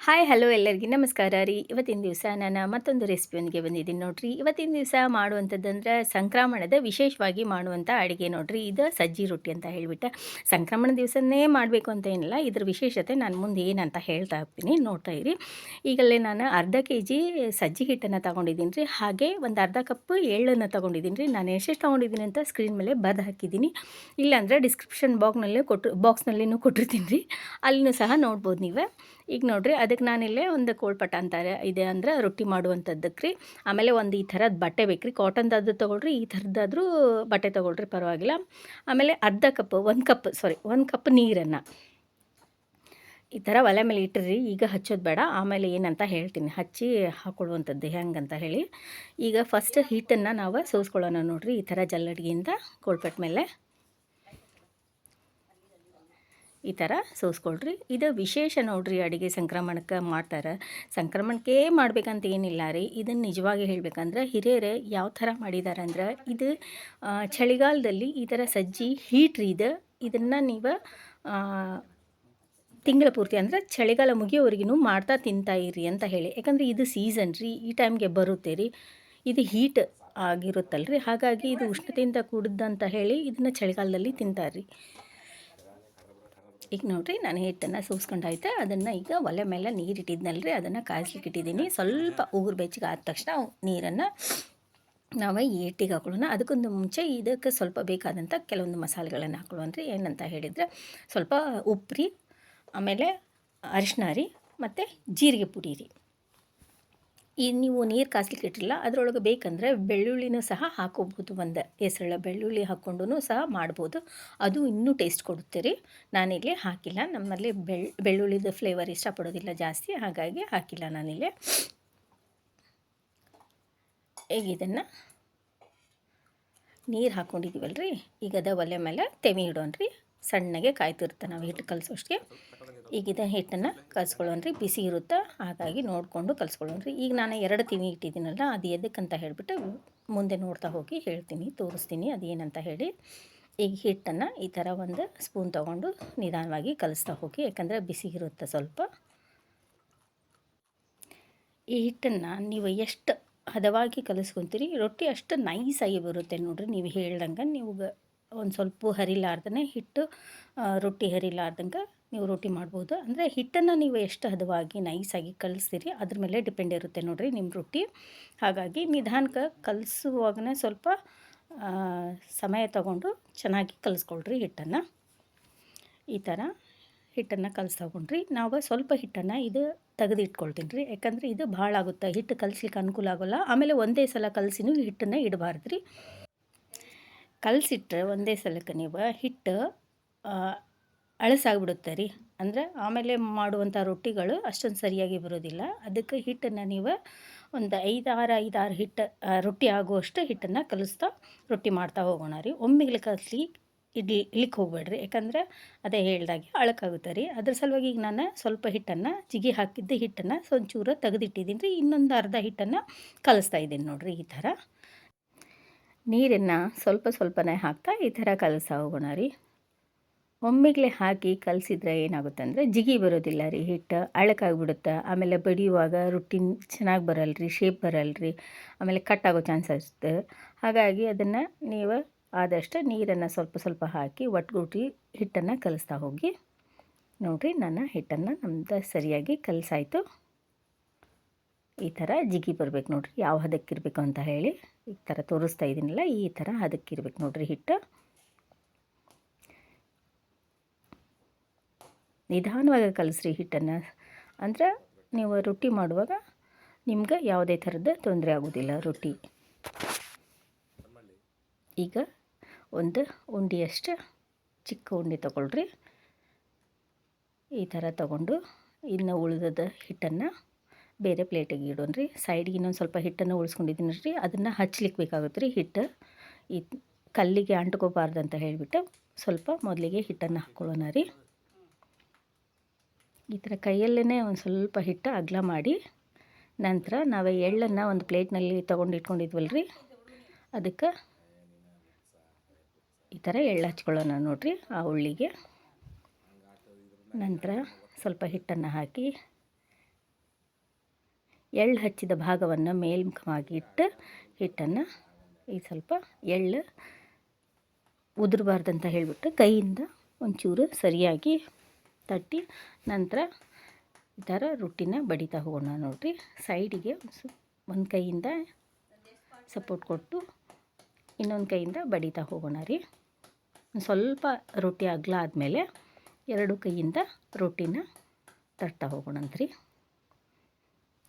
Hi, hello ಎಲ್ಲರಿಗೂ. ನಮಸ್ಕಾರ ರೀ. ಇವತ್ತಿನ ದಿವಸ ನಾನು ಮತ್ತೊಂದು ರೆಸಿಪಿಯೊಂದಿಗೆ ಬಂದಿದ್ದೀನಿ ನೋಡ್ರಿ. ಇವತ್ತಿನ ದಿವಸ ಮಾಡುವಂಥದ್ದಂದ್ರೆ ಸಂಕ್ರಮಣದ ವಿಶೇಷವಾಗಿ ಮಾಡುವಂಥ ಅಡುಗೆ ನೋಡ್ರಿ. ಇದು ಸಜ್ಜಿ ರೊಟ್ಟಿ ಅಂತ ಹೇಳಿಬಿಟ್ಟು ಸಂಕ್ರಮಣ ದಿವಸನೇ ಮಾಡಬೇಕು ಅಂತ ಏನಿಲ್ಲ. ಇದ್ರ ವಿಶೇಷತೆ ನಾನು ಮುಂದೆ ಏನಂತ ಹೇಳ್ತಾ ಹೋಗ್ತೀನಿ. ನೋಡ್ತಾ ಇರಿ. ಈಗಲೇ ನಾನು ಅರ್ಧ ಕೆ ಜಿ ಸಜ್ಜಿ ಹಿಟ್ಟನ್ನು ತೊಗೊಂಡಿದ್ದೀನಿ ರೀ. ಹಾಗೆ ಒಂದು ಅರ್ಧ ಕಪ್ ಎಳ್ಳನ್ನು ತೊಗೊಂಡಿದ್ದೀನಿ ರೀ. ನಾನು ಎಷ್ಟೆಷ್ಟು ತೊಗೊಂಡಿದ್ದೀನಿ ಅಂತ ಸ್ಕ್ರೀನ್ ಮೇಲೆ ಬರೆದು ಹಾಕಿದ್ದೀನಿ. ಇಲ್ಲಾಂದರೆ ಡಿಸ್ಕ್ರಿಪ್ಷನ್ ಬಾಕ್ಸ್ನಲ್ಲೇ ಕೊಟ್ಟು ಬಾಕ್ಸ್ನಲ್ಲಿನೂ ಕೊಟ್ಟಿರ್ತೀನಿ ರೀ. ಅಲ್ಲಿನೂ ಸಹ ನೋಡ್ಬೋದು ನೀವು. ಈಗ ನೋಡಿರಿ ಅದಕ್ಕೆ ನಾನಿಲ್ಲೇ ಒಂದು ಕೋಳ್ಪಟ ಅಂತಾರೆ. ಇದೆ ಅಂದ್ರೆ ರೊಟ್ಟಿ ಮಾಡುವಂಥದ್ದಕ್ಕೆ ರೀ ಆಮೇಲೆ ಒಂದು ಈ ಥರದ ಬಟ್ಟೆ ಬೇಕು ರೀ ಕಾಟನ್ದಾದ್ರು ತೊಗೊಳ್ರಿ, ಈ ಥರದ್ದಾದ್ರೂ ಬಟ್ಟೆ ತೊಗೊಳ್ರಿ, ಪರವಾಗಿಲ್ಲ. ಆಮೇಲೆ ಅರ್ಧ ಕಪ್, ಒಂದು ಕಪ್ ಸಾರಿ ಒಂದು ಕಪ್ ನೀರನ್ನು. ಈ ಥರ ಒಲೆ ಮೇಲೆ ಇಟ್ಟಿರಿ ಈಗ ಹಚ್ಚೋದು ಬೇಡ. ಆಮೇಲೆ ಏನಂತ ಹೇಳ್ತೀನಿ. ಹಚ್ಚಿ ಹಾಕೊಳ್ಳುವಂಥದ್ದು ಹೆಂಗಂತ ಹೇಳಿ. ಈಗ ಫಸ್ಟ್ ಹಿಟ್ಟನ್ನು ನಾವು ಸೋಸ್ಕೊಳ್ಳೋಣ ನೋಡಿರಿ. ಈ ಥರ ಜಲ್ಲಡಿಗೆಯಿಂದ ಕೋಳ್ಪಟ್ಟ ಮೇಲೆ. ಈ ಥರ ಸೋಸ್ಕೊಳ್ರಿ. ಇದು ವಿಶೇಷ ನೋಡ್ರಿ ಅಡುಗೆ ಸಂಕ್ರಮಣಕ್ಕೆ ಮಾಡ್ತಾರೆ. ಸಂಕ್ರಮಣಕ್ಕೆ ಮಾಡ್ಬೇಕಂತ ಏನಿಲ್ಲ ರೀ. ಇದನ್ನು ನಿಜವಾಗಿ ಹೇಳಬೇಕಂದ್ರೆ ಹಿರಿಯರೇ ಯಾವ ಥರ ಮಾಡಿದ್ದಾರೆ ಅಂದ್ರೆ ಇದು ಚಳಿಗಾಲದಲ್ಲಿ ಈ ಥರ ಸಜ್ಜಿ ಹೀಟ್ ರೀ ಇದು. ಇದನ್ನು ನೀವು ತಿಂಗಳ ಪೂರ್ತಿ ಅಂದರೆ ಚಳಿಗಾಲ ಮುಗಿಯೋವರೆಗೂ ಮಾಡ್ತಾ ತಿಂತಾ ಇರಿ ಅಂತ ಹೇಳಿ. ಯಾಕಂದರೆ ಇದು ಸೀಸನ್ ರೀ. ಈ ಟೈಮ್ಗೆ ಬರುತ್ತೆ ರೀ. ಇದು ಹೀಟ್ ಆಗಿರುತ್ತಲ್ಲ ರೀ ಹಾಗಾಗಿ ಇದು ಉಷ್ಣತೆಯಿಂದ ಕೂಡಿದ್ದಂತ ಹೇಳಿ ಇದನ್ನು ಚಳಿಗಾಲದಲ್ಲಿ ತಿಂತಾರೆ ರೀ ಈಗ ನೋಡಿರಿ, ನಾನು ಹಿಟ್ಟನ್ನು ಸೂಸ್ಕೊಂಡೈತೆ ಅದನ್ನು ಈಗ ಒಲೆ ಮೇಲೆ ನೀರು ರೀ ಅದನ್ನು ಕಾಯಿಸ್ಲಿಕ್ಕೆ ಇಟ್ಟಿದ್ದೀನಿ ಸ್ವಲ್ಪ ಉಗುರು ಬೆಚ್ಚಗೆ ಆದ ತಕ್ಷಣ ನೀರನ್ನು ನಾವು ಏಟಿಗೆ ಹಾಕೊಳ್ಳೋಣ. ಅದಕ್ಕೊಂದು ಮುಂಚೆ ಇದಕ್ಕೆ ಸ್ವಲ್ಪ ಬೇಕಾದಂಥ ಕೆಲವೊಂದು ಮಸಾಲೆಗಳನ್ನು ಹಾಕೊಳ್ಳೋಣ ರೀ ಏನಂತ ಹೇಳಿದರೆ, ಸ್ವಲ್ಪ ಉಪ್ಪು ರೀ ಆಮೇಲೆ ಅರಿಶಿನ ರೀ, ಮತ್ತು ಜೀರಿಗೆ ಪುಡಿ ರೀ. ಈ ನೀವು ನೀರು ಕಾಸ್ಲಿಕ್ಕೆ ಇಟ್ಟಿಲ್ಲ ಅದರೊಳಗೆ ಬೇಕಂದರೆ ಬೆಳ್ಳುಳ್ಳಿನೂ ಸಹ ಹಾಕೋಬೋದು ಒಂದು ಹೆಸರಳ ಬೆಳ್ಳುಳ್ಳಿ ಹಾಕ್ಕೊಂಡು ಸಹ ಮಾಡ್ಬೋದು. ಅದು ಇನ್ನೂ ಟೇಸ್ಟ್ ಕೊಡುತ್ತೆ ರೀ. ನಾನಿಲ್ಲಿ ಹಾಕಿಲ್ಲ, ನಮ್ಮಲ್ಲಿ ಬೆಳ್, ಬೆಳ್ಳುಳ್ಳಿದ ಫ್ಲೇವರ್ ಇಷ್ಟಪಡೋದಿಲ್ಲ ಜಾಸ್ತಿ, ಹಾಗಾಗಿ ಹಾಕಿಲ್ಲ ನಾನಿಲ್ಲಿ. ಈಗ ಇದನ್ನು ನೀರು ಹಾಕ್ಕೊಂಡಿದ್ದೀವಲ್ಲ ರೀ ಈಗ ಅದ ಒಲೆ ಮೇಲೆ ತೆಮಿ ಇಡೋಣ ರೀ ಸಣ್ಣಗೆ ಕಾಯ್ತಿರುತ್ತೆ ನಾವು ಹಿಟ್ಟು ಕಲಸೋಷ್ಟಿಗೆ. ಈಗ ಇದ ಹಿಟ್ಟನ್ನು ಕಲ್ಸ್ಕೊಳ್ಳೋಣ್ರಿ, ಬಿಸಿ ಇರುತ್ತೆ? ಹಾಗಾಗಿ ನೋಡಿಕೊಂಡು ಕಲ್ಸ್ಕೊಳ್ಳೋಣ್ರಿ. ಈಗ ನಾನು ಎರಡು ತಿನಿ ಇಟ್ಟಿದ್ದೀನಲ್ಲ, ಅದು ಎದಕ್ಕಂತ ಹೇಳಿಬಿಟ್ಟು ಮುಂದೆ ನೋಡ್ತಾ ಹೋಗಿ ಹೇಳ್ತೀನಿ, ತೋರಿಸ್ತೀನಿ, ಅದೇನಂತ ಹೇಳಿ. ಈಗ ಹಿಟ್ಟನ್ನು ಈ ಥರ ಒಂದು ಸ್ಪೂನ್ ತೊಗೊಂಡು ನಿಧಾನವಾಗಿ ಕಲಿಸ್ತಾ ಹೋಗಿ, ಯಾಕಂದರೆ ಬಿಸಿ ಇರುತ್ತೆ ಸ್ವಲ್ಪ. ಈ ಹಿಟ್ಟನ್ನು ನೀವು ಎಷ್ಟು ಹದವಾಗಿ ಕಲಿಸ್ಕೊತೀರಿ, ರೊಟ್ಟಿ ಅಷ್ಟು ನೈಸಾಗಿ ಬರುತ್ತೆ ನೋಡಿರಿ, ನೀವು ಹೇಳ್ದಂಗೆ. ನೀವು ಒಂದು ಸ್ವಲ್ಪ ಹರಿಲಾರ್ದೇ ಹಿಟ್ಟು ರೊಟ್ಟಿ ಹರಿಲಾರ್ದಂಗೆ ನೀವು ರೊಟ್ಟಿ ಮಾಡ್ಬೋದು. ಅಂದರೆ ಹಿಟ್ಟನ್ನು ನೀವು ಎಷ್ಟು ಹದವಾಗಿ ನೈಸಾಗಿ ಕಲಿಸ್ತೀರಿ, ಅದ್ರ ಮೇಲೆ ಡಿಪೆಂಡ್ ಇರುತ್ತೆ ನೋಡಿರಿ ನಿಮ್ಮ ರೊಟ್ಟಿ. ಹಾಗಾಗಿ ನಿಧಾನಕ್ಕೆ ಕಲಿಸುವಾಗನೇ ಸ್ವಲ್ಪ ಸಮಯ ತಗೊಂಡು ಚೆನ್ನಾಗಿ ಕಲಿಸ್ಕೊಳ್ರಿ ಹಿಟ್ಟನ್ನು. ಈ ಥರ ಹಿಟ್ಟನ್ನು ಕಲಿಸ್ತಗೊಂಡ್ರಿ ನಾವು ಸ್ವಲ್ಪ ಹಿಟ್ಟನ್ನು ಇದು ತೆಗೆದು ಇಟ್ಕೊಳ್ತೀನಿ ರೀ ಯಾಕಂದರೆ ಇದು ಭಾಳ ಆಗುತ್ತೆ. ಹಿಟ್ಟು ಕಲಿಸ್ಲಿಕ್ಕೆ ಅನುಕೂಲ ಆಗೋಲ್ಲ. ಆಮೇಲೆ ಒಂದೇ ಸಲ ಕಲಸಿನೂ ಹಿಟ್ಟನ್ನು ಇಡಬಾರ್ದು ರೀ ಕಲಸಿಟ್ರೆ ಒಂದೇ ಸಲಕ್ಕೆ ನೀವು ಹಿಟ್ಟು ಅಳಸಾಗ್ಬಿಡುತ್ತೆ ರೀ. ಅಂದರೆ ಆಮೇಲೆ ಮಾಡುವಂಥ ರೊಟ್ಟಿಗಳು ಅಷ್ಟೊಂದು ಸರಿಯಾಗಿ ಬರೋದಿಲ್ಲ. ಅದಕ್ಕೆ ಹಿಟ್ಟನ್ನು ನೀವು ಒಂದು ಐದಾರು ಐದಾರು ಹಿಟ್ಟು ರೊಟ್ಟಿ ಆಗುವಷ್ಟು ಹಿಟ್ಟನ್ನು ಕಲಿಸ್ತಾ ರೊಟ್ಟಿ ಮಾಡ್ತಾ ಹೋಗೋಣ ರೀ. ಒಮ್ಮೆಗೆ ಕಲಸಿ ಇಡ್ಲಿ ಇಳಿಕ್ಕೆ ಹೋಗ್ಬೇಡ್ರಿ. ಯಾಕಂದರೆ ಅದೇ ಹೇಳ್ದಾಗೆ ಅಳಕಾಗುತ್ತೆ ರೀ. ಅದ್ರ ಸಲುವಾಗಿ ಈಗ ನಾನು ಸ್ವಲ್ಪ ಹಿಟ್ಟನ್ನು ಜಿಗಿ ಹಾಕಿದ್ದ ಹಿಟ್ಟನ್ನು ಒಂಚೂರು ತೆಗೆದಿಟ್ಟಿದ್ದೀನಿ ರೀ. ಇನ್ನೊಂದು ಅರ್ಧ ಹಿಟ್ಟನ್ನು ಕಲಿಸ್ತಾ ಇದ್ದೀನಿ ನೋಡಿರಿ ಈ ಥರ. ನೀರನ್ನು ಸ್ವಲ್ಪ ಸ್ವಲ್ಪನೇ ಹಾಕ್ತಾ ಈ ಥರ ಕಲಸ ಹೋಗೋಣ ರೀ. ಒಮ್ಮೆಗ್ಲೆ ಹಾಕಿ ಕಲಸಿದ್ರೆ ಏನಾಗುತ್ತೆ ಅಂದರೆ ಜಿಗಿ ಬರೋದಿಲ್ಲ ರೀ. ಹಿಟ್ಟು ಅಳಕಾಗ್ಬಿಡುತ್ತೆ, ಆಮೇಲೆ ಬಡಿಯುವಾಗ ರೊಟ್ಟಿ ಚೆನ್ನಾಗಿ ಬರಲ್ಲ ರೀ ಶೇಪ್ ಬರಲ್ಲ ರೀ ಆಮೇಲೆ ಆಗೋ ಚಾನ್ಸ್ ಇರುತ್ತೆ ಹಾಗಾಗಿ ಅದನ್ನು ನೀವು ಆದಷ್ಟು ನೀರನ್ನು ಸ್ವಲ್ಪ ಸ್ವಲ್ಪ ಹಾಕಿ ಒಟ್ಟುಗೂಟಿ ಹಿಟ್ಟನ್ನು ಕಲಿಸ್ತಾ ಹೋಗಿ. ನೋಡಿರಿ ನನ್ನ ಹಿಟ್ಟನ್ನು ನಮ್ದು ಸರಿಯಾಗಿ ಕಲಸಾಯಿತು. ಈ ಥರ ಜಿಗಿ ಬರ್ಬೇಕು ನೋಡಿರಿ, ಯಾವ ಹದಕ್ಕಿರಬೇಕು ಅಂತ ಹೇಳಿ ಈ ಥರ ತೋರಿಸ್ತಾ ಇದ್ದೀನಲ್ಲ ಈ ಥರ ಹದಕ್ಕಿರ್ಬೇಕು ನೋಡಿರಿ ಹಿಟ್ಟು. ನಿಧಾನವಾಗಿ ಕಲಿಸ್ರಿ ಹಿಟ್ಟನ್ನು. ಅಂದ್ರೆ ನೀವು ರೊಟ್ಟಿ ಮಾಡುವಾಗ ನಿಮ್ಗೆ ಯಾವುದೇ ಥರದ ತೊಂದರೆ ಆಗೋದಿಲ್ಲ ರೊಟ್ಟಿ. ಈಗ ಒಂದು ಉಂಡಿಯಷ್ಟು ಚಿಕ್ಕ ಉಂಡೆ ತಗೊಳ್ರಿ. ಈ ಥರ ತಗೊಂಡು ಇನ್ನು ಉಳಿದದ ಹಿಟ್ಟನ್ನು ಬೇರೆ ಪ್ಲೇಟಿಗೆ ಇಡೋಣ್ರಿ. ಸೈಡಿಗೆ ಇನ್ನೊಂದು ಸ್ವಲ್ಪ ಹಿಟ್ಟನ್ನು ಉಳಿಸ್ಕೊಂಡಿದ್ದೀನಿ ರೀ. ಅದನ್ನು ಹಚ್ಲಿಕ್ಕೆ ಬೇಕಾಗುತ್ತೆ ರೀ ಹಿಟ್ಟು. ಈ ಕಲ್ಲಿಗೆ ಅಂಟ್ಕೋಬಾರ್ದು ಅಂತ ಹೇಳಿಬಿಟ್ಟು ಸ್ವಲ್ಪ ಮೊದಲಿಗೆ ಹಿಟ್ಟನ್ನು ಹಾಕ್ಕೊಳ್ಳೋಣ ರೀ. ಈ ಥರ ಕೈಯಲ್ಲೇ ಒಂದು ಸ್ವಲ್ಪ ಹಿಟ್ಟು ಅಗಲ ಮಾಡಿ ನಂತರ ನಾವು ಎಳ್ಳನ್ನು ಒಂದು ಪ್ಲೇಟ್ನಲ್ಲಿ ತೊಗೊಂಡು ಇಟ್ಕೊಂಡಿದ್ವಲ್ಲ ರೀ ಅದಕ್ಕೆ ಈ ಥರ ಎಳ್ಳು ಹಚ್ಕೊಳ್ಳೋಣ ನೋಡಿರಿ ಆ ಉಳ್ಳಿಗೆ ನಂತರ ಸ್ವಲ್ಪ ಹಿಟ್ಟನ್ನು ಹಾಕಿ ಎಳ್ಳು ಹಚ್ಚಿದ ಭಾಗವನ್ನು ಮೇಲ್ಮುಖವಾಗಿ ಇಟ್ಟು ಹಿಟ್ಟನ್ನು ಈ ಸ್ವಲ್ಪ ಎಳ್ಳು ಉದುರಬಾರ್ದಂತ ಹೇಳಿಬಿಟ್ಟು ಕೈಯಿಂದ ಒಂಚೂರು ಸರಿಯಾಗಿ ತಟ್ಟಿ ನಂತರ ಈ ಥರ ರೊಟ್ಟಿನ ಬಡಿತಾ ಹೋಗೋಣ ನೋಡಿರಿ. ಸೈಡಿಗೆ ಒಂದು ಕೈಯಿಂದ ಸಪೋರ್ಟ್ ಕೊಟ್ಟು ಇನ್ನೊಂದು ಕೈಯಿಂದ ಬಡಿತಾ ಹೋಗೋಣ ರೀ. ಸ್ವಲ್ಪ ರೊಟ್ಟಿ ಅಗಲ ಆದಮೇಲೆ ಎರಡು ಕೈಯಿಂದ ರೊಟ್ಟಿನ ತಟ್ತಾ ಹೋಗೋಣಂತ್ರಿ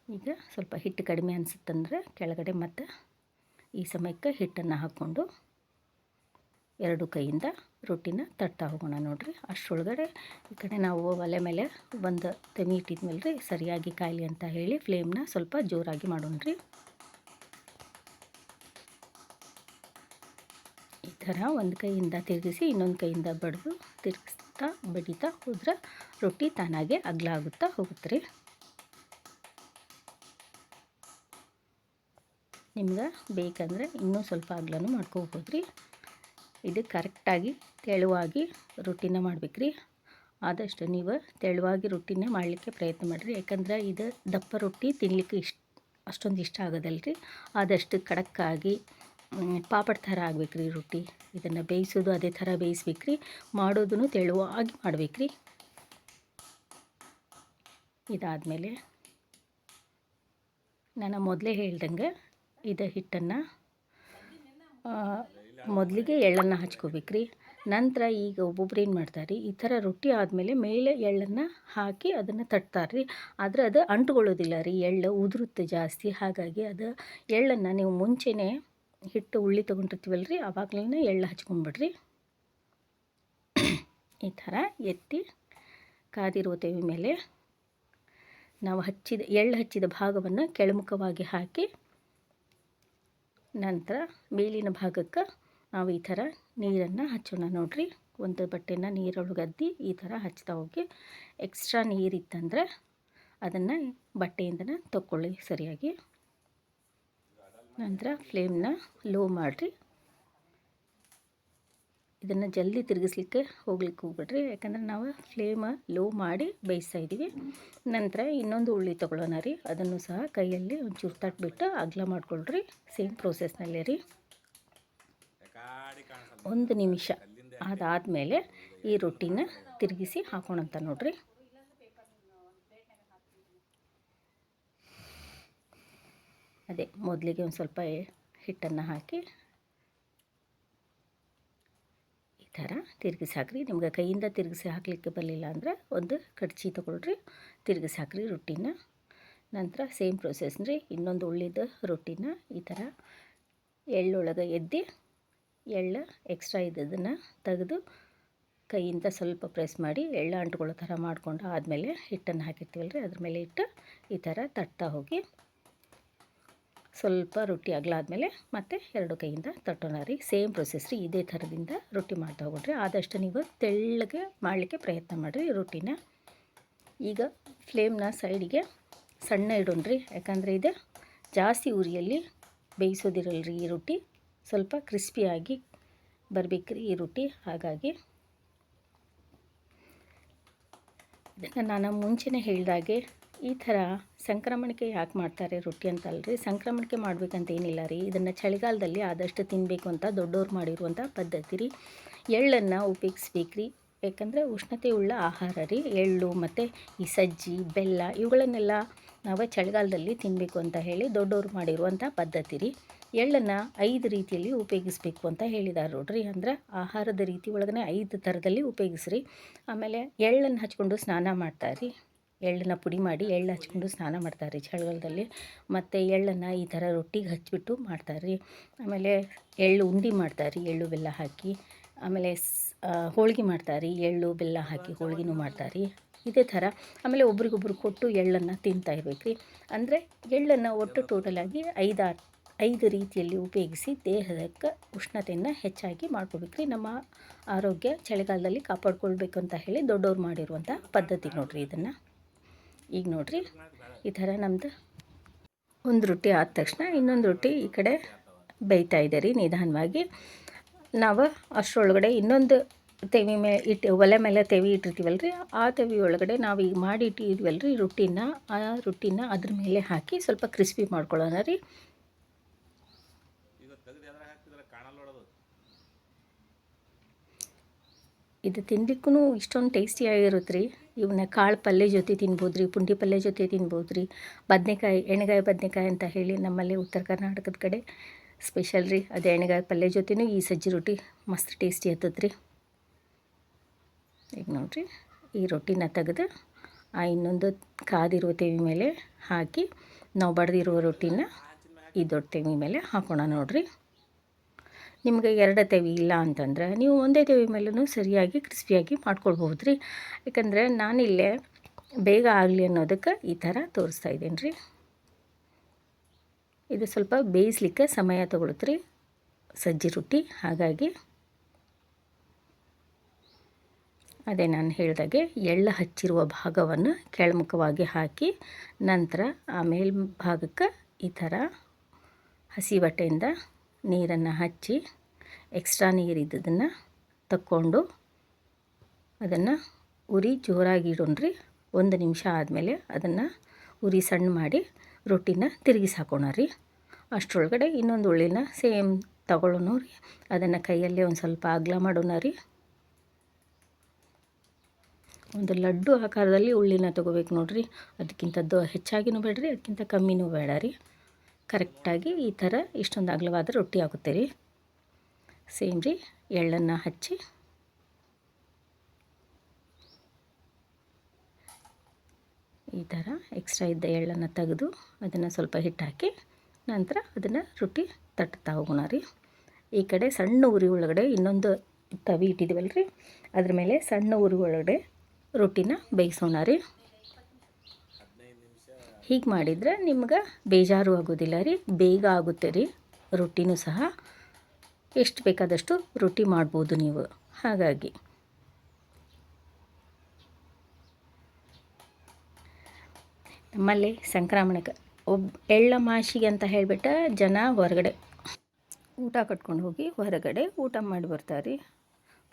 ಈಗ ಸ್ವಲ್ಪ ಹಿಟ್ಟು ಕಡಿಮೆ ಅನಿಸುತ್ತಂದ್ರೆ ಕೆಳಗಡೆ ಮತ್ತು ಈ ಸಮಯಕ್ಕೆ ಹಿಟ್ಟನ್ನು ಹಾಕ್ಕೊಂಡು ಎರಡು ಕೈಯಿಂದ ರೊಟ್ಟಿನ ತಟ್ತಾ ಹೋಗೋಣ ನೋಡಿರಿ. ಅಷ್ಟರೊಳಗಡೆ ಈ ಕಡೆ ನಾವು ಒಲೆ ಮೇಲೆ ಒಂದು ತೆಮಿ ಇಟ್ಟಿದ್ಮೇಲೆ ರೀ ಸರಿಯಾಗಿ ಕಾಯಲಿ ಅಂತ ಹೇಳಿ ಫ್ಲೇಮ್ನ ಸ್ವಲ್ಪ ಜೋರಾಗಿ ಮಾಡೋಣ ರೀ ಈ ಥರ ಒಂದು ಕೈಯಿಂದ ತಿರುಗಿಸಿ ಇನ್ನೊಂದು ಕೈಯಿಂದ ಬಡಿದು ತಿರುಗಿಸ್ತಾ ಬಡಿತಾ ಹೋದ್ರೆ ರೊಟ್ಟಿ ತಾನಾಗೆ ಅಗ್ಲ ಆಗುತ್ತಾ ಹೋಗುತ್ತೆ ರೀ ನಿಮ್ಗೆ ಬೇಕಂದರೆ ಇನ್ನೂ ಸ್ವಲ್ಪ ಅಗ್ಲನೂ ಮಾಡ್ಕೋಬೋದು ರೀ ಇದು ಕರೆಕ್ಟಾಗಿ ತೆಳುವಾಗಿ ರೊಟ್ಟಿನ ಮಾಡ್ಬೇಕ್ರಿ. ಆದಷ್ಟು ನೀವು ತೆಳುವಾಗಿ ರೊಟ್ಟಿನ ಮಾಡಲಿಕ್ಕೆ ಪ್ರಯತ್ನ ಮಾಡಿರಿ. ಯಾಕಂದ್ರೆ ಇದು ದಪ್ಪ ರೊಟ್ಟಿ ತಿನ್ನಲಿಕ್ಕೆ ಇಷ್ಟ ಅಷ್ಟೊಂದು ಇಷ್ಟ ಆಗೋದಲ್ಲ ರೀ ಆದಷ್ಟು ಕಡಕ್ಕಾಗಿ ಪಾಪಡ್ ಥರ ಆಗ್ಬೇಕು ರೀ ರೊಟ್ಟಿ. ಇದನ್ನು ಬೇಯಿಸೋದು ಅದೇ ಥರ ಬೇಯಿಸ್ಬೇಕ್ರಿ. ಮಾಡೋದನ್ನು ತೆಳುವಾಗಿ ಮಾಡ್ಬೇಕು ರೀ ಇದಾದಮೇಲೆ ನಾನು ಮೊದಲೇ ಹೇಳ್ದಂಗೆ ಇದು ಹಿಟ್ಟನ್ನು ಮೊದಲಿಗೆ ಎಳ್ಳನ್ನು ಹಚ್ಕೋಬೇಕು ರೀ ನಂತರ ಈಗ ಒಬ್ಬೊಬ್ರು ಏನು ಮಾಡ್ತಾರೆ ಈ ಥರ ರೊಟ್ಟಿ ಆದಮೇಲೆ ಮೇಲೆ ಎಳ್ಳನ್ನು ಹಾಕಿ ಅದನ್ನು ತಟ್ತಾರೆ ರೀ ಆದರೆ ಅದು ಅಂಟ್ಕೊಳ್ಳೋದಿಲ್ಲ ರೀ ಎಳ್ಳು ಉದುರುತ್ತೆ ಜಾಸ್ತಿ. ಹಾಗಾಗಿ ಅದು ಎಳ್ಳನ್ನು ನೀವು ಮುಂಚೆನೇ ಹಿಟ್ಟು ಉಳ್ಳಿ ತೊಗೊಂಡಿರ್ತೀವಲ್ಲ ರೀ ಆವಾಗಲೇ ಎಳ್ಳು ಹಚ್ಕೊಂಬಿಡ್ರಿ. ಈ ಥರ ಎತ್ತಿ ಕಾದಿರುವ ತೆವಿ ಮೇಲೆ ನಾವು ಹಚ್ಚಿದ, ಎಳ್ಳು ಹಚ್ಚಿದ ಭಾಗವನ್ನು ಕೆಳಮುಖವಾಗಿ ಹಾಕಿ ನಂತರ ಮೇಲಿನ ಭಾಗಕ್ಕೆ ನಾವು ಈ ಥರ ನೀರನ್ನು ಹಚ್ಚೋಣ. ನೋಡಿರಿ, ಒಂದು ಬಟ್ಟೆನ ನೀರೊಳಗದ್ದಿ ಈ ಥರ ಹಚ್ತಾ ಹೋಗಿ, ಎಕ್ಸ್ಟ್ರಾ ನೀರಿತ್ತಂದ್ರೆ ಅದನ್ನು ಬಟ್ಟೆಯಿಂದನೇ ತಕ್ಕೊಳ್ಳಿ ಸರಿಯಾಗಿ. ನಂತರ ಫ್ಲೇಮ್ನ ಲೋ ಮಾಡಿರಿ. ಇದನ್ನು ಜಲ್ದಿ ತಿರುಗಿಸ್ಲಿಕ್ಕೆ ಹೋಗ್ಲಿಕ್ಕೆ ಹೋಗ್ಬಿಡ್ರಿ, ಯಾಕಂದ್ರೆ ನಾವು ಫ್ಲೇಮ ಲೋ ಮಾಡಿ ಬೇಯಿಸ್ತಾ ಇದ್ದೀವಿ. ನಂತರ ಇನ್ನೊಂದು ಉಳ್ಳಿ ತೊಗೊಳ್ಳೋಣ ರೀ, ಅದನ್ನು ಸಹ ಕೈಯಲ್ಲಿ ಒಂಚೂರು ತಟ್ಬಿಟ್ಟು ಅಗಲ ಮಾಡ್ಕೊಳ್ರಿ, ಸೇಮ್ ಪ್ರೋಸೆಸ್ನಲ್ಲೇ ರೀ. ಒಂದು ನಿಮಿಷ ಅದಾದಮೇಲೆ ಈ ರೊಟ್ಟಿನ ತಿರುಗಿಸಿ ಹಾಕೋಣಂತ ನೋಡ್ರಿ. ಅದೇ ಮೊದಲಿಗೆ ಒಂದು ಸ್ವಲ್ಪ ಹಿಟ್ಟನ್ನು ಹಾಕಿ ಈ ಥರ ತಿರುಗಿಸಿ ಹಾಕ್ರಿ ನಿಮ್ಗೆ ಕೈಯಿಂದ ತಿರುಗಿಸಿ ಹಾಕಲಿಕ್ಕೆ ಬರಲಿಲ್ಲ ಅಂದರೆ ಒಂದು ಕಡ್ಚಿ ತೊಗೊಳ್ರಿ. ತಿರುಗಿಸಿ ಹಾಕ್ರಿ ರೊಟ್ಟಿನ. ನಂತರ ಸೇಮ್ ಪ್ರೊಸೆಸ್ ರೀ ಇನ್ನೊಂದು ಉಳ್ಳಿದ ರೊಟ್ಟಿನ ಈ ಥರ ಎಳ್ಳೊಳಗೆ ಎದ್ದು ಎಳ್ಳು ಎಕ್ಸ್ಟ್ರಾ ಇದ್ದದನ್ನು ತೆಗೆದು ಕೈಯಿಂದ ಸ್ವಲ್ಪ ಪ್ರೆಸ್ ಮಾಡಿ ಎಳ್ಳು ಅಂಟ್ಕೊಳ್ಳೋ ಥರ ಮಾಡಿಕೊಂಡು ಆದಮೇಲೆ ಹಿಟ್ಟನ್ನು ಹಾಕಿರ್ತೀವಲ್ಲ ರೀ ಅದ್ರ ಮೇಲೆ ಇಟ್ಟು ಈ ಥರ ತಟ್ತಾ ಹೋಗಿ ಸ್ವಲ್ಪ ರೊಟ್ಟಿ ಆಗಲಾದ್ಮೇಲೆ ಮತ್ತೆ ಎರಡು ಕೈಯಿಂದ ತಟ್ಟೋಣ ರೀ. ಸೇಮ್ ಪ್ರೊಸೆಸ್ ರೀ, ಇದೇ ಥರದಿಂದ ರೊಟ್ಟಿ ಮಾಡ್ತಾ ಹೋಗ್ರಿ. ಆದಷ್ಟು ನೀವು ತೆಳ್ಳಗೆ ಮಾಡಲಿಕ್ಕೆ ಪ್ರಯತ್ನ ಮಾಡಿರಿ ರೊಟ್ಟಿನ. ಈಗ ಫ್ಲೇಮ್ನ ಸೈಡಿಗೆ ಸಣ್ಣ ಇಡೋಣ್ರಿ, ಯಾಕಂದರೆ ಇದು ಜಾಸ್ತಿ ಉರಿಯಲ್ಲಿ ಬೇಯಿಸೋದಿರಲ್ರಿ ಈ ರೊಟ್ಟಿ. ಸ್ವಲ್ಪ ಕ್ರಿಸ್ಪಿಯಾಗಿ ಬರಬೇಕ್ರಿ ಈ ರೊಟ್ಟಿ. ಹಾಗಾಗಿ ಇದನ್ನು ನಾನು ಮುಂಚೆನೇ ಹೇಳಿದಾಗೆ ಈ ಥರ ಸಂಕ್ರಮಣಕ್ಕೆ ಯಾಕೆ ಮಾಡ್ತಾರೆ ರೊಟ್ಟಿ ಅಂತ ಅಲ್ರಿ ಸಂಕ್ರಮಣಕ್ಕೆ ಮಾಡಬೇಕಂತ ಏನಿಲ್ಲ ರೀ. ಇದನ್ನು ಚಳಿಗಾಲದಲ್ಲಿ ಆದಷ್ಟು ತಿನ್ನಬೇಕು ಅಂತ ದೊಡ್ಡವ್ರು ಮಾಡಿರುವಂಥ ಪದ್ಧತಿ ರೀ. ಎಳ್ಳನ್ನು ಉಪಯೋಗಿಸ್ಬೇಕು ರೀ ಯಾಕಂದರೆ ಉಷ್ಣತೆ ಉಳ್ಳ ಆಹಾರ ರೀ. ಎಳ್ಳು ಮತ್ತು ಈ ಸಜ್ಜಿ, ಬೆಲ್ಲ ಇವುಗಳನ್ನೆಲ್ಲ ನಾವೇ ಚಳಿಗಾಲದಲ್ಲಿ ತಿನ್ನಬೇಕು ಅಂತ ಹೇಳಿ ದೊಡ್ಡವ್ರು ಮಾಡಿರುವಂಥ ಪದ್ಧತಿ ರೀ. ಎಳ್ಳನ್ನು ಐದು ರೀತಿಯಲ್ಲಿ ಉಪಯೋಗಿಸ್ಬೇಕು ಅಂತ ಹೇಳಿದ್ದಾರೆ ನೋಡ್ರಿ. ಅಂದ್ರೆ ಆಹಾರದ ರೀತಿ ಒಳಗನೆ ಐದು ಥರದಲ್ಲಿ ಉಪಯೋಗಿಸ್ರಿ. ಆಮೇಲೆ ಎಳ್ಳನ್ನು ಹಚ್ಕೊಂಡು ಸ್ನಾನ ಮಾಡ್ತಾರೆ ರೀ ಎಳ್ಳನ್ನು ಪುಡಿ ಮಾಡಿ ಎಳ್ಳು ಹಚ್ಕೊಂಡು ಸ್ನಾನ ಮಾಡ್ತಾರೆ ಚಳಿಗಾಲದಲ್ಲಿ. ಮತ್ತು ಎಳ್ಳನ್ನು ಈ ಥರ ರೊಟ್ಟಿಗೆ ಹಚ್ಚಿಬಿಟ್ಟು ಮಾಡ್ತಾರೆ ಆಮೇಲೆ ಎಳ್ಳು ಉಂಡೆ ಮಾಡ್ತಾರೆ ಎಳ್ಳು ಬೆಲ್ಲ ಹಾಕಿ. ಆಮೇಲೆ ಹೋಳಿಗೆ ಮಾಡ್ತಾರೆ ಎಳ್ಳು ಬೆಲ್ಲ ಹಾಕಿ ಹೋಳಿಗೆನೂ ಮಾಡ್ತಾರೆ ಇದೇ ಥರ ಆಮೇಲೆ ಒಬ್ರಿಗೊಬ್ರು ಕೊಟ್ಟು ಎಳ್ಳನ್ನು ತಿಂತಾ ಇರ್ಬೇಕು ರೀ ಅಂದರೆ ಎಳ್ಳನ್ನು ಒಟ್ಟು ಟೋಟಲಾಗಿ ಐದಾರು ಐದು ರೀತಿಯಲ್ಲಿ ಉಪಯೋಗಿಸಿ ದೇಹಕ್ಕೆ ಉಷ್ಣತೆಯನ್ನು ಹೆಚ್ಚಾಗಿ ಮಾಡ್ಕೋಬೇಕು ರೀ. ನಮ್ಮ ಆರೋಗ್ಯ ಚಳಿಗಾಲದಲ್ಲಿ ಕಾಪಾಡ್ಕೊಳ್ಬೇಕು ಅಂತ ಹೇಳಿ ದೊಡ್ಡವ್ರು ಮಾಡಿರುವಂಥ ಪದ್ಧತಿ ನೋಡಿರಿ ಇದನ್ನು. ಈಗ ನೋಡಿರಿ, ಈ ಥರ ನಮ್ಮದು ಒಂದು ರೊಟ್ಟಿ ಆದ ತಕ್ಷಣ ಇನ್ನೊಂದು ರೊಟ್ಟಿ ಈ ಕಡೆ ಬೇಯ್ತಾ ಇದೆ ರೀ ನಿಧಾನವಾಗಿ. ನಾವು ಅಷ್ಟರೊಳಗಡೆ ಇನ್ನೊಂದು ತೆವಿ ಮೇಲೆ ಇಟ್ಟು ಒಲೆ ಮೇಲೆ ತೆವಿ ಇಟ್ಟಿರ್ತೀವಲ್ಲ ರೀ, ಆ ತೆವಿ ಒಳಗಡೆ ನಾವು ಈಗ ಮಾಡಿ ಇಟ್ಟಿದ್ವಲ್ಲ ರೀ ರೊಟ್ಟಿನ, ಆ ರೊಟ್ಟಿನ ಅದ್ರ ಮೇಲೆ ಹಾಕಿ ಸ್ವಲ್ಪ ಕ್ರಿಸ್ಪಿ ಮಾಡ್ಕೊಳ್ಳೋಣ ರೀ. ಇದು ತಿನ್ಲಿಕ್ಕೂ ಇಷ್ಟೊಂದು ಟೇಸ್ಟಿಯಾಗಿರುತ್ತೆ ರೀ. ಇವನ್ನ ಕಾಳು ಪಲ್ಯ ಜೊತೆ ತಿನ್ಬೋದು ರೀ ಪುಂಡಿ ಪಲ್ಯ ಜೊತೆ ತಿನ್ಬೋದು ರೀ ಬದನೆಕಾಯಿ ಎಣ್ಣೆಗಾಯಿ ಬದನೆಕಾಯಿ ಅಂತ ಹೇಳಿ ನಮ್ಮಲ್ಲಿ ಉತ್ತರ ಕರ್ನಾಟಕದ ಕಡೆ ಸ್ಪೆಷಲ್ ರೀ. ಅದು ಎಣ್ಣೆಗಾಯಿ ಪಲ್ಯ ಜೊತೆನೂ ಈ ಸಜ್ಜಿ ರೊಟ್ಟಿ ಮಸ್ತ್ ಟೇಸ್ಟಿ ಆಗ್ತದೆ ರೀ ಈಗ ನೋಡಿರಿ, ಈ ರೊಟ್ಟಿನ ತೆಗೆದು ಆ ಇನ್ನೊಂದು ಕಾದಿರುವ ತೆವಿ ಮೇಲೆ ಹಾಕಿ, ನಾವು ಬಡ್ದಿರುವ ರೊಟ್ಟಿನ ಈ ದೊಡ್ಡ ತೆವಿ ಮೇಲೆ ಹಾಕೋಣ ನೋಡಿರಿ. ನಿಮಗೆ ಎರಡು ತೆವಿ ಇಲ್ಲ ಅಂತಂದ್ರೆ ನೀವು ಒಂದೇ ತೆವಿ ಮೇಲೂ ಸರಿಯಾಗಿ ಕ್ರಿಸ್ಪಿಯಾಗಿ ಮಾಡ್ಕೊಳ್ಬೋದು ರೀ ಯಾಕಂದರೆ ನಾನಿಲ್ಲೇ ಬೇಗ ಆಗಲಿ ಅನ್ನೋದಕ್ಕೆ ಈ ಥರ ತೋರಿಸ್ತಾ ಇದ್ದೀನಿ ರೀ. ಇದು ಸ್ವಲ್ಪ ಬೇಯಿಸ್ಲಿಕ್ಕೆ ಸಮಯ ತೊಗೊಳುತ್ತೆ ರೀ ಸಜ್ಜಿ ರೊಟ್ಟಿ, ಹಾಗಾಗಿ ಅದೇ ನಾನು ಹೇಳಿದಾಗೆ ಎಳ್ಳು ಹಚ್ಚಿರುವ ಭಾಗವನ್ನು ಕೆಳಮುಖವಾಗಿ ಹಾಕಿ ನಂತರ ಆ ಮೇಲ್ಭಾಗಕ್ಕೆ ಈ ಥರ ಹಸಿ ಬಟ್ಟೆಯಿಂದ ನೀರನ್ನು ಹಚ್ಚಿ ಎಕ್ಸ್ಟ್ರಾ ನೀರಿದ್ದದನ್ನು ತಕ್ಕೊಂಡು ಅದನ್ನು ಉರಿ ಜೋರಾಗಿ ಇಡೋಣ್ರಿ. ಒಂದು ನಿಮಿಷ ಆದಮೇಲೆ ಅದನ್ನು ಉರಿ ಸಣ್ಣ ಮಾಡಿ ರೊಟ್ಟಿನ ತಿರುಗಿಸಿ ಹಾಕೋಣ ರೀ. ಅಷ್ಟರೊಳಗಡೆ ಇನ್ನೊಂದು ಉಳ್ಳಿನ ಸೇಮ್ ತಗೊಳ್ಳೋಣ ರೀ. ಅದನ್ನು ಕೈಯಲ್ಲೇ ಒಂದು ಸ್ವಲ್ಪ ಅಗಲ ಮಾಡೋಣ ರೀ. ಒಂದು ಲಡ್ಡು ಆಕಾರದಲ್ಲಿ ಉಳ್ಳಿನ ತೊಗೋಬೇಕು ನೋಡಿರಿ. ಅದಕ್ಕಿಂತ ದೊ ಹೆಚ್ಚಾಗಿನೂ ಬೇಡ್ರಿ, ಅದಕ್ಕಿಂತ ಕಮ್ಮಿನೂ ಬೇಡ ರೀ. ಕರೆಕ್ಟಾಗಿ ಈ ಥರ ಇಷ್ಟೊಂದು ಅಗಲವಾದ ರೊಟ್ಟಿ ಆಗುತ್ತೆ ರೀ. ಸೇಮ್ ರೀ, ಎಳ್ಳನ್ನು ಹಚ್ಚಿ. ಈ ಥರ ಎಕ್ಸ್ಟ್ರಾ ಇದ್ದ ಎಳ್ಳನ್ನು ತೆಗೆದು ಅದನ್ನು ಸ್ವಲ್ಪ ಹಿಟ್ಟು ಹಾಕಿ ನಂತರ ಅದನ್ನು ರೊಟ್ಟಿ ತಟ್ಟುತ್ತಾ ಹೋಗೋಣ ರೀ. ಈ ಕಡೆ ಸಣ್ಣ ಉರಿ ಒಳಗಡೆ ಇನ್ನೊಂದು ತವಿ ಇಟ್ಟಿದ್ದೀವಲ್ಲ ರೀ ಅದ್ರ ಮೇಲೆ ಸಣ್ಣ ಉರಿ ಒಳಗಡೆ ರೊಟ್ಟಿನ ಬೇಯಿಸೋಣ ರೀ. ಹೀಗೆ ಮಾಡಿದರೆ ನಿಮ್ಗೆ ಬೇಜಾರು ಆಗೋದಿಲ್ಲ ರೀ. ಬೇಗ ಆಗುತ್ತೆ ರೀ. ರೊಟ್ಟಿನೂ ಸಹ ಎಷ್ಟು ಬೇಕಾದಷ್ಟು ರೊಟ್ಟಿ ಮಾಡ್ಬೋದು ನೀವು. ಹಾಗಾಗಿ. ನಮ್ಮಲ್ಲಿ ಸಂಕ್ರಮಣಕ್ಕೆ ಒಬ್ಬ ಎಳ್ಳ ಮಾಸಿಗೆ ಅಂತ ಹೇಳಿಬಿಟ್ಟು ಜನ ಹೊರಗಡೆ ಊಟ ಕಟ್ಕೊಂಡು ಹೋಗಿ ಹೊರಗಡೆ ಊಟ ಮಾಡಿ ಬರ್ತಾರೆ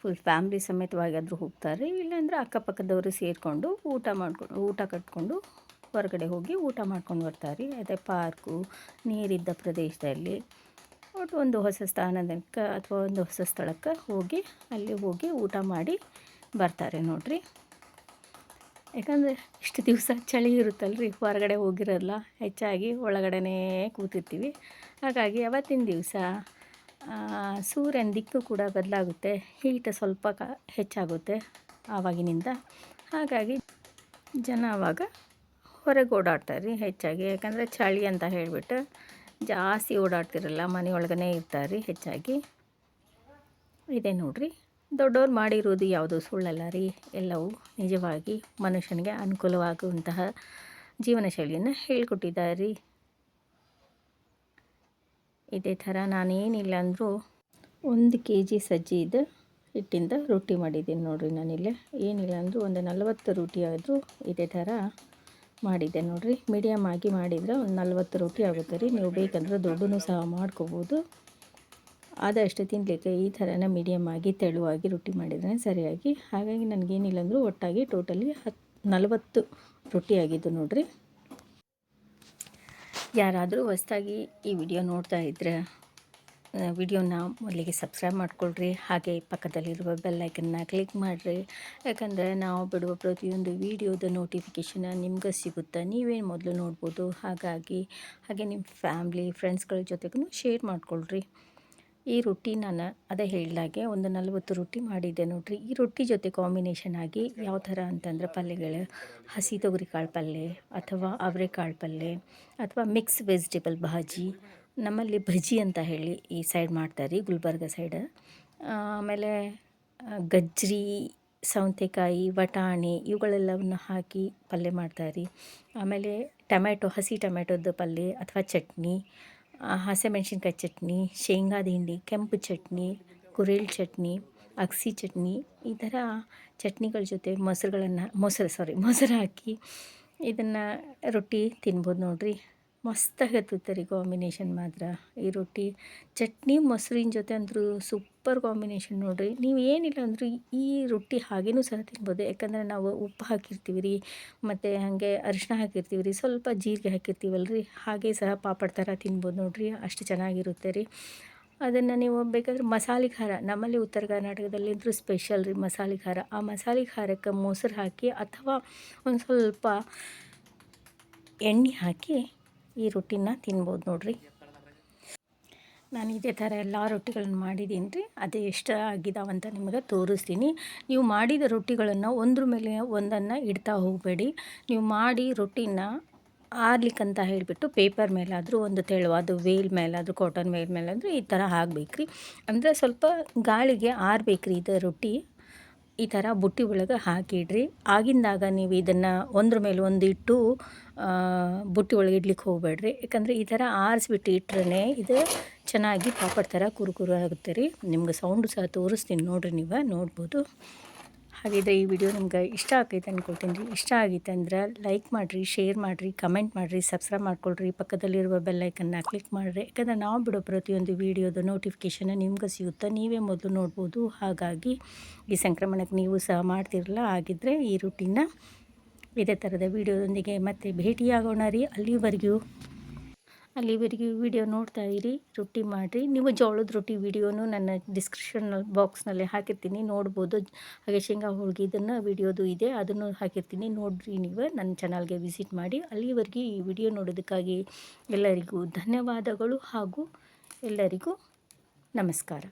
ಫುಲ್ ಫ್ಯಾಮ್ಲಿ ಸಮೇತವಾಗಿಯಾದರೂ ಹೋಗ್ತಾರೆ ಇಲ್ಲಾಂದ್ರೆ ಅಕ್ಕಪಕ್ಕದವರು ಸೇರಿಕೊಂಡು ಊಟ ಮಾಡ್ಕೊಂಡು ಊಟ ಕಟ್ಕೊಂಡು ಹೊರಗಡೆ ಹೋಗಿ ಊಟ ಮಾಡ್ಕೊಂಡು ಬರ್ತಾರೆ ಅದೇ ಪಾರ್ಕು ನೀರಿದ್ದ ಪ್ರದೇಶದಲ್ಲಿ. ಒಟ್ಟು ಒಂದು ಹೊಸ ಸ್ಥಾನದಕ್ಕೆ ಅಥವಾ ಒಂದು ಹೊಸ ಸ್ಥಳಕ್ಕೆ ಹೋಗಿ, ಅಲ್ಲಿ ಹೋಗಿ ಊಟ ಮಾಡಿ ಬರ್ತಾರೆ ನೋಡಿರಿ. ಯಾಕಂದರೆ ಇಷ್ಟು ದಿವಸ ಚಳಿ ಇರುತ್ತಲ್ರಿ, ಹೊರಗಡೆ ಹೋಗಿರಲ್ಲ, ಹೆಚ್ಚಾಗಿ ಒಳಗಡೆನೇ ಕೂತಿರ್ತೀವಿ. ಹಾಗಾಗಿ ಅವತ್ತಿನ ದಿವಸ ಸೂರ್ಯನ ದಿಕ್ಕು ಕೂಡ ಬದಲಾಗುತ್ತೆ ಹೀಟ್ ಸ್ವಲ್ಪ ಕ, ಹೆಚ್ಚಾಗುತ್ತೆ ಆವಾಗಿನಿಂದ. ಹಾಗಾಗಿ ಜನ ಆವಾಗ ಹೊರಗೆ ಓಡಾಡ್ತಾರೆ ರೀ ಹೆಚ್ಚಾಗಿ. ಯಾಕಂದರೆ ಚಳಿ ಅಂತ ಹೇಳಿಬಿಟ್ಟು ಜಾಸ್ತಿ ಓಡಾಡ್ತಿರಲ್ಲ, ಮನೆಯೊಳಗನೆ ಇರ್ತಾರೆ ರೀ ಹೆಚ್ಚಾಗಿ. ಇದೆ ನೋಡಿರಿ. ದೊಡ್ಡವ್ರು ಮಾಡಿರೋದು ಯಾವುದು ಸುಳ್ಳಲ್ಲ ರೀ. ಎಲ್ಲವೂ ನಿಜವಾಗಿ ಮನುಷ್ಯನಿಗೆ ಅನುಕೂಲವಾಗುವಂತಹ ಜೀವನ ಶೈಲಿಯನ್ನು ಹೇಳಿಕೊಟ್ಟಿದ್ದಾರೆ. ರೀ ಇದೇ ಥರ ನಾನೇನಿಲ್ಲ ಅಂದರೂ ಒಂದು ಕೆ ಜಿ ಸಜ್ಜಿದ ಹಿಟ್ಟಿಂದ ರೊಟ್ಟಿ ಮಾಡಿದ್ದೀನಿ ನೋಡಿರಿ ನಾನಿಲ್ಲೇ. ಏನಿಲ್ಲ ಅಂದರೂ ಒಂದು ನಲವತ್ತು ರೊಟ್ಟಿ ಆದರೂ ಇದೇ ಥರ ಮಾಡಿದ್ದೆ ನೋಡಿರಿ. ಮೀಡಿಯಮ್ ಆಗಿ ಮಾಡಿದರೆ ಒಂದು ನಲ್ವತ್ತು ರೊಟ್ಟಿ ಆಗುತ್ತೆ ರೀ. ನೀವು ಬೇಕಂದ್ರೆ ದೊಡ್ಡನೂ ಸಹ ಮಾಡ್ಕೋಬೋದು. ಆದಷ್ಟು ತಿನ್ನಲಿಕ್ಕೆ ಈ ಥರನ ಮೀಡಿಯಮ್ ಆಗಿ ತೆಳುವಾಗಿ ರೊಟ್ಟಿ ಮಾಡಿದರೆ ಸರಿಯಾಗಿ. ಹಾಗಾಗಿ ನನಗೇನಿಲ್ಲ ಅಂದರೂ ಒಟ್ಟಾಗಿ ಟೋಟಲಿ ಹತ್ತು ನಲವತ್ತು ರೊಟ್ಟಿ ಆಗಿದ್ದು ನೋಡಿರಿ. ಯಾರಾದರೂ ಹೊಸ್ದಾಗಿ ಈ ವಿಡಿಯೋ ನೋಡ್ತಾ ಇದ್ದರೆ ವಿಡಿಯೋನ ಮೊದಲಿಗೆ ಸಬ್ಸ್ಕ್ರೈಬ್ ಮಾಡ್ಕೊಳ್ರಿ. ಹಾಗೆ ಪಕ್ಕದಲ್ಲಿರುವ ಬೆಲ್ಲೈಕನ್ನ ಕ್ಲಿಕ್ ಮಾಡಿರಿ. ಯಾಕಂದರೆ ನಾವು ಬಿಡುವ ಪ್ರತಿಯೊಂದು ವಿಡಿಯೋದ ನೋಟಿಫಿಕೇಷನ್ ನಿಮ್ಗೆ ಸಿಗುತ್ತೆ? ನೀವೇನು ಮೊದಲು ನೋಡ್ಬೋದು? ಹಾಗಾಗಿ, ಹಾಗೆ ನಿಮ್ಮ ಫ್ಯಾಮ್ಲಿ ಫ್ರೆಂಡ್ಸ್ಗಳ ಜೊತೆಗೂ ಶೇರ್ ಮಾಡ್ಕೊಳ್ರಿ. ಈ ರೊಟ್ಟಿ ನಾನು ಅದೇ ಹೇಳಿದಾಗೆ ಒಂದು ನಲವತ್ತು ರೊಟ್ಟಿ ಮಾಡಿದ್ದೆ ನೋಡಿರಿ. ಈ ರೊಟ್ಟಿ ಜೊತೆ ಕಾಂಬಿನೇಷನ್ ಆಗಿ ಯಾವ ಥರ ಅಂತಂದ್ರೆ ಪಲ್ಯಗಳು. ಹಸಿ ತೊಗರಿ ಕಾಳು ಪಲ್ಯ ಅಥವಾ ಅವರೆಕಾಳು ಪಲ್ಯ ಅಥವಾ ಮಿಕ್ಸ್ ವೆಜಿಟೇಬಲ್ ಭಾಜಿ. ನಮ್ಮಲ್ಲಿ ಭಜಿ ಅಂತ ಹೇಳಿ ಈ ಸೈಡ್ ಮಾಡ್ತಾರೆ ರೀ ಗುಲ್ಬರ್ಗ ಸೈಡ್ ಆಮೇಲೆ ಗಜ್ರಿ, ಸೌತೆಕಾಯಿ ಬಟಾಣಿ ಇವುಗಳೆಲ್ಲವನ್ನು ಹಾಕಿ ಪಲ್ಯ ಮಾಡ್ತಾರೆ ರೀ ಆಮೇಲೆ ಟೊಮೆಟೊ ಹಸಿ ಟೊಮೆಟೊದ ಪಲ್ಯ ಅಥವಾ ಚಟ್ನಿ ಹಸಿಮೆಣ್ಸಿನ್ಕಾಯಿ ಚಟ್ನಿ ಶೇಂಗಾದ ಹಿಂಡಿ ಕೆಂಪು ಚಟ್ನಿ ಕುರೇಳ್ ಚಟ್ನಿ, ಅಗಸಿ ಚಟ್ನಿ, ಈ ಥರ ಚಟ್ನಿಗಳ ಜೊತೆ ಮೊಸರುಗಳನ್ನು, ಮೊಸರು ಸಾರಿ ಮೊಸರು ಹಾಕಿ ಇದನ್ನು ರೊಟ್ಟಿ ತಿನ್ಬೋದು ನೋಡಿರಿ. ಮಸ್ತಾಗತ್ತೆ ರೀ ಕಾಂಬಿನೇಷನ್ ಮಾತ್ರ. ಈ ರೊಟ್ಟಿ, ಚಟ್ನಿ, ಮೊಸರಿನ ಜೊತೆ ಅಂದರೂ ಸೂಪರ್ ಕಾಂಬಿನೇಷನ್ ನೋಡಿರಿ. ನೀವು ಏನಿಲ್ಲ ಅಂದರೂ ಈ ರೊಟ್ಟಿ ಹಾಗೇನೂ ಸಹ ತಿನ್ಬೋದು. ಯಾಕಂದರೆ ನಾವು ಉಪ್ಪು ಹಾಕಿರ್ತೀವಿ ರೀ ಮತ್ತು ಹಾಗೆ ಅರಿಶಿನ ಹಾಕಿರ್ತೀವಿ ರೀ ಸ್ವಲ್ಪ ಜೀರಿಗೆ ಹಾಕಿರ್ತೀವಲ್ಲ ರೀ ಹಾಗೆ ಸಹ ಪಾಪಡ್ ಥರ ತಿನ್ಬೋದು ನೋಡಿರಿ, ಅಷ್ಟು ಚೆನ್ನಾಗಿರುತ್ತೆ ರೀ. ಅದನ್ನು ನೀವು ಬೇಕಾದ್ರೆ ಮಸಾಲೆ ಖಾರ, ನಮ್ಮಲ್ಲಿ ಉತ್ತರ ಕರ್ನಾಟಕದಲ್ಲಿ ಇದ್ರೂ ಸ್ಪೆಷಲ್ ರೀ ಮಸಾಲೆ ಖಾರ. ಆ ಮಸಾಲೆ ಖಾರಕ್ಕೆ ಮೊಸರು ಹಾಕಿ ಅಥವಾ ಒಂದು ಸ್ವಲ್ಪ ಎಣ್ಣೆ ಹಾಕಿ ಈ ರೊಟ್ಟಿನ ತಿನ್ಬೋದು ನೋಡಿರಿ. ನಾನು ಇದೇ ಥರ ಎಲ್ಲ ರೊಟ್ಟಿಗಳನ್ನ ಮಾಡಿದ್ದೀನಿ ರೀ. ಅದು ಎಷ್ಟು ಆಗಿದಾವಂತ ನಿಮಗೆ ತೋರಿಸ್ತೀನಿ. ನೀವು ಮಾಡಿದ ರೊಟ್ಟಿಗಳನ್ನು ಒಂದ್ರ ಮೇಲೆ ಒಂದನ್ನು ಇಡ್ತಾ ಹೋಗಬೇಡಿ. ನೀವು ಮಾಡಿ ರೊಟ್ಟಿನ ಆರ್ಲಿಕ್ಕಂತ ಹೇಳಿಬಿಟ್ಟು ಪೇಪರ್ ಮೇಲಾದರೂ ಒಂದು ತೆಳುವಾದ ವೇಲ್ ಮೇಲಾದರೂ ಕಾಟನ್ ವೇಲ್ ಮೇಲಾದರೂ ಈ ಥರ ಹಾಕ್ಬೇಕು ರೀ ಅಂದರೆ ಸ್ವಲ್ಪ ಗಾಳಿಗೆ ಆರ್ಬೇಕು ರೀ ಇದು ರೊಟ್ಟಿ. ಈ ಥರ ಬುಟ್ಟಿ ಒಳಗೆ ಹಾಕಿಡ್ರಿ. ಆಗಿಂದಾಗ ನೀವು ಇದನ್ನು ಒಂದ್ರ ಮೇಲೆ ಒಂದು ಇಟ್ಟು ಬುಟ್ಟಿ ಒಳಗೆ ಇಡ್ಲಿಕ್ಕೆ ಹೋಗಬೇಡ್ರಿ. ಯಾಕಂದರೆ ಈ ಥರ ಆರಿಸ್ಬಿಟ್ಟು ಇಟ್ರೆ ಇದು ಚೆನ್ನಾಗಿ ಪಾಪಡ್ ಥರ ಕುರುಕುರು ಆಗುತ್ತೆ ರೀ. ನಿಮ್ಗೆ ಸೌಂಡು ಸಹ ತೋರಿಸ್ತೀನಿ ನೋಡಿರಿ ನೀವು, ನೋಡ್ಬೋದು. ಹಾಗಿದ್ರೆ ಈ ವಿಡಿಯೋ ನಿಮ್ಗೆ ಇಷ್ಟ ಆಗೈತೆ ಅಂದ್ಕೊಳ್ತೀನಿ ರೀ ಇಷ್ಟ ಆಗೈತೆ ಅಂದ್ರೆ ಲೈಕ್ ಮಾಡಿರಿ ಶೇರ್ ಮಾಡಿರಿ ಕಮೆಂಟ್ ಮಾಡಿರಿ ಸಬ್ಸ್ಕ್ರೈಬ್ ಮಾಡ್ಕೊಳ್ರಿ. ಪಕ್ಕದಲ್ಲಿರುವ ಬೆಲ್ಲೈಕನ್ನ ಕ್ಲಿಕ್ ಮಾಡಿರಿ. ಯಾಕಂದರೆ ನಾವು ಬಿಡೋ ಪ್ರತಿಯೊಂದು ವಿಡಿಯೋದ ನೋಟಿಫಿಕೇಷನ್ ನಿಮ್ಗೆ ಸಿಗುತ್ತೆ. ನೀವೇ ಮೊದಲು ನೋಡ್ಬೋದು. ಹಾಗಾಗಿ ಈ ಸಂಕ್ರಮಣಕ್ಕೆ ನೀವು ಸಹ ಮಾಡ್ತಿರಲ್ಲ. ಆಗಿದ್ದರೆ ಈ ರೂಟಿನ ಇದೇ ಥರದ ವೀಡಿಯೋದೊಂದಿಗೆ ಮತ್ತೆ ಭೇಟಿಯಾಗೋಣ ರೀ. ಅಲ್ಲಿವರೆಗೂ ಅಲ್ಲಿವರೆಗೂ ವಿಡಿಯೋ ನೋಡ್ತಾ ಇರಿ, ರೊಟ್ಟಿ ಮಾಡಿರಿ. ನೀವು ಜೋಳದ ರೊಟ್ಟಿ ವಿಡಿಯೋನು ನನ್ನ ಡಿಸ್ಕ್ರಿಪ್ಷನ್ ಬಾಕ್ಸ್ನಲ್ಲಿ ಹಾಕಿರ್ತೀನಿ, ನೋಡ್ಬೋದು. ಹಾಗೆ ಶೇಂಗಾ ಹೋಳಿಗೆ ಇದನ್ನು ವಿಡಿಯೋದು ಇದೆ, ಅದನ್ನು ಹಾಕಿರ್ತೀನಿ. ನೋಡಿರಿ ನೀವು, ನನ್ನ ಚಾನಲ್ಗೆ ವಿಸಿಟ್ ಮಾಡಿ. ಅಲ್ಲಿವರೆಗೆ ಈ ವಿಡಿಯೋ ನೋಡೋದಕ್ಕಾಗಿ ಎಲ್ಲರಿಗೂ ಧನ್ಯವಾದಗಳು ಹಾಗೂ ಎಲ್ಲರಿಗೂ ನಮಸ್ಕಾರ.